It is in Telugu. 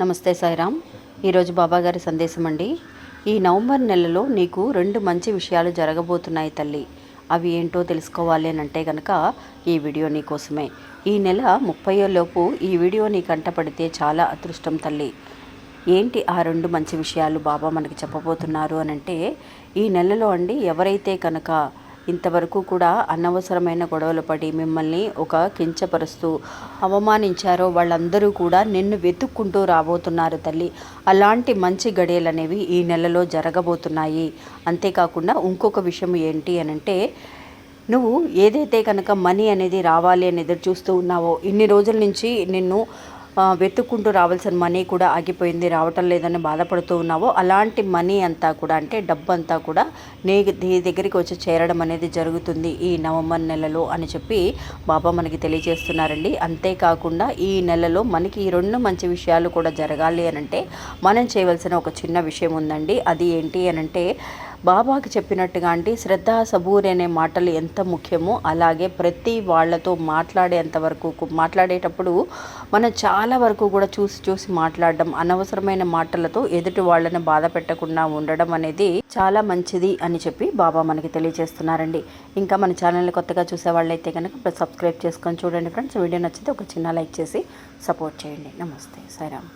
నమస్తే సాయిరామ్. ఈరోజు బాబా గారి సందేశం అండి. ఈ నవంబర్ నెలలో నీకు రెండు మంచి విషయాలు జరగబోతున్నాయి తల్లి. అవి ఏంటో తెలుసుకోవాలి అని అంటే కనుక ఈ వీడియో నీకోసమే ఈ నెల ముప్పై లోపు ఈ వీడియో నీ కంటపడితే చాలా అదృష్టం తల్లి. ఏంటి ఆ రెండు మంచి విషయాలు బాబా మనకి చెప్పబోతున్నారు అని అంటే ఈ నెలలో అండి ఎవరైతే కనుక ఇంతవరకు కూడా అనవసరమైన గొడవలు పడి మిమ్మల్ని ఒక కించపరుస్తూ అవమానించారో వాళ్ళందరూ కూడా నిన్ను వెతుక్కుంటూ రాబోతున్నారు తల్లి. అలాంటి మంచి గడియలు అనేవి ఈ నెలలో జరగబోతున్నాయి. అంతేకాకుండా ఇంకొక విషయం ఏంటి అని అంటే నువ్వు ఏదైతే కనుక మనీ అనేది రావాలి అని ఎదురు చూస్తూ ఉన్నావో ఇన్ని రోజుల నుంచి నిన్ను వెతుక్కుంటూ రావాల్సిన మనీ కూడా ఆగిపోయింది. రావటం లేదని బాధపడుతూ ఉన్నావో. అలాంటి మనీ అంతా కూడా అంటే డబ్బు అంతా కూడా నీ నీ దగ్గరికి వచ్చి చేరడం అనేది జరుగుతుంది ఈ నవంబర్ నెలలో అని చెప్పి బాబా మనకి తెలియజేస్తున్నారండి. అంతేకాకుండా ఈ నెలలో మనకి ఈ రెండు మంచి విషయాలు కూడా జరగాలి అని అంటే మనం చేయవలసిన ఒక చిన్న విషయం ఉందండి. అది ఏంటి అని అంటే బాబాకి చెప్పినట్టుగా అంటే శ్రద్ధ సబూరి అనే మాటలు ఎంత ముఖ్యమో అలాగే ప్రతి వాళ్ళతో మాట్లాడేంత వరకు మాట్లాడేటప్పుడు మనం చాలా వరకు కూడా చూసి చూసి మాట్లాడడం అనవసరమైన మాటలతో ఎదుటి వాళ్ళని బాధ పెట్టకుండా ఉండడం అనేది చాలా మంచిది అని చెప్పి బాబా మనకి తెలియజేస్తున్నారండి. ఇంకా మన ఛానల్ని కొత్తగా చూసే వాళ్ళైతే కనుక సబ్స్క్రైబ్ చేసుకొని చూడండి ఫ్రెండ్స్. వీడియో నచ్చితే ఒక చిన్న లైక్ చేసి సపోర్ట్ చేయండి. నమస్తే. సాయిరామ్.